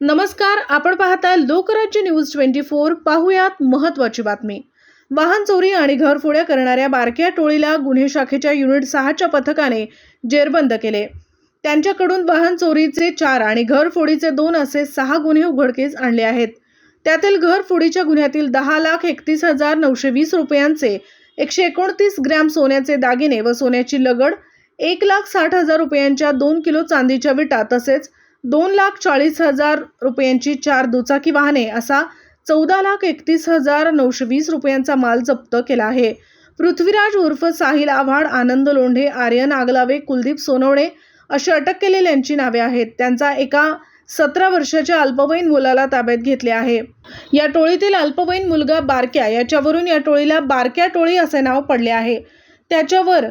नमस्कार आपण पाहताय लोकराज्य न्यूज ट्वेंटी फोर पाहुयात महत्वाची बातमी. वाहन चोरी आणि घरफोड्या करणाऱ्या बारक्या टोळीला गुन्हे शाखेच्या युनिट सहाच्या पथकाने जेरबंद केले. त्यांच्याकडून वाहन चोरीचे चार आणि घरफोडीचे दोन असे सहा गुन्हे उघडकीस आणले आहेत. त्यातील घरफोडीच्या गुन्ह्यातील दहा लाख एकतीस हजार नऊशे वीस रुपयांचे एकशे एकोणतीस ग्रॅम सोन्याचे दागिने व सोन्याची लगड एक लाख साठ हजार रुपयांच्या दोन किलो चांदीच्या विटा तसेच दोन लाख चाळीस हजार रुपयांची चार दुचाकी वाहने असा चौदा लाख एकतीस हजार नऊशे वीस रुपयांचा माल जप्त केला आहे. पृथ्वीराज उर्फ साहिल आव्हाड आनंद लोंढे आर्यन आगलावे कुलदीप सोनवणे अशी अटक केलेल्यांची नावे आहेत. त्यांचा एका सतरा वर्षाच्या अल्पवयीन मुलाला ताब्यात घेतले आहे. या टोळीतील अल्पवयीन मुलगा बारक्या याच्यावरून या टोळीला बारक्या टोळी असे नाव पडले आहे. त्याच्यावर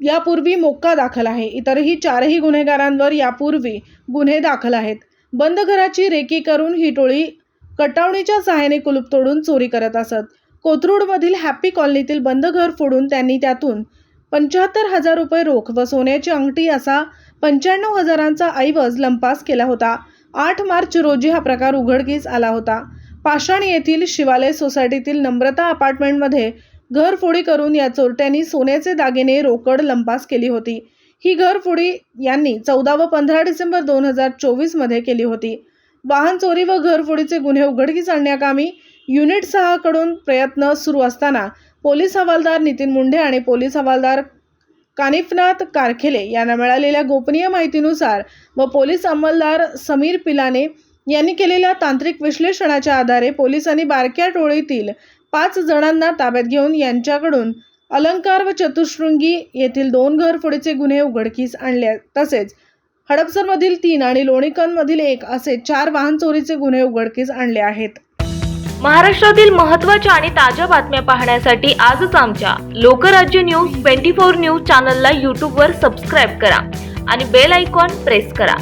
यापूर्वी मोक्का दाखल आहे. इतरही चारही गुन्हेगारांवर यापूर्वी गुन्हे दाखल आहेत. बंद घराची रेकी करून ही टोळी कटावणीच्या सहाय्याने कुलूप तोडून चोरी करत असत. कोथरूडमधील हॅपी कॉलनीतील बंद घर फोडून त्यांनी त्यातून पंच्याहत्तर हजार रुपये रोख व सोन्याची अंगठी असा पंच्याण्णव हजारांचा ऐवज लंपास केला होता. आठ मार्च रोजी हा प्रकार उघडकीस आला होता. पाषाण येथील शिवालय सोसायटीतील नम्रता अपार्टमेंटमध्ये घरफोडी करून या चोरट्यांनी सोन्याचे दागिने रोकड लंपास केली होती. ही घरफोडी यांनी चौदा व पंधरा डिसेंबर दोन हजार चोवीसमध्ये केली होती. वाहन चोरी व घरफोडीचे गुन्हे उघडकीस आणण्याकामी युनिट सहाकडून प्रयत्न सुरू असताना पोलीस हवालदार नितीन मुंढे आणि पोलीस हवालदार कानिफनाथ कारखेले यांना मिळालेल्या गोपनीय माहितीनुसार व पोलीस अंमलदार समीर पिलाने यांनी केलेल्या तांत्रिक विश्लेषणाच्या आधारे पोलिसांनी बारक्या टोळीतील पाच जणांना ताब्यात घेऊन यांच्याकडून अलंकार व चतुःशृंगी येथील दोन घरफोडीचे गुन्हे उघडकीस आणले तसेच हडपसरमधील तीन आणि लोणीकनमधील एक असे चार वाहन चोरीचे गुन्हे उघडकीस आणले आहेत. महाराष्ट्रातील महत्त्वाच्या आणि ताज्या बातम्या पाहण्यासाठी आजच आमच्या Lokrajya news twenty four news चॅनलला यूट्यूबवर सबस्क्राईब करा आणि बेल आयकॉन प्रेस करा.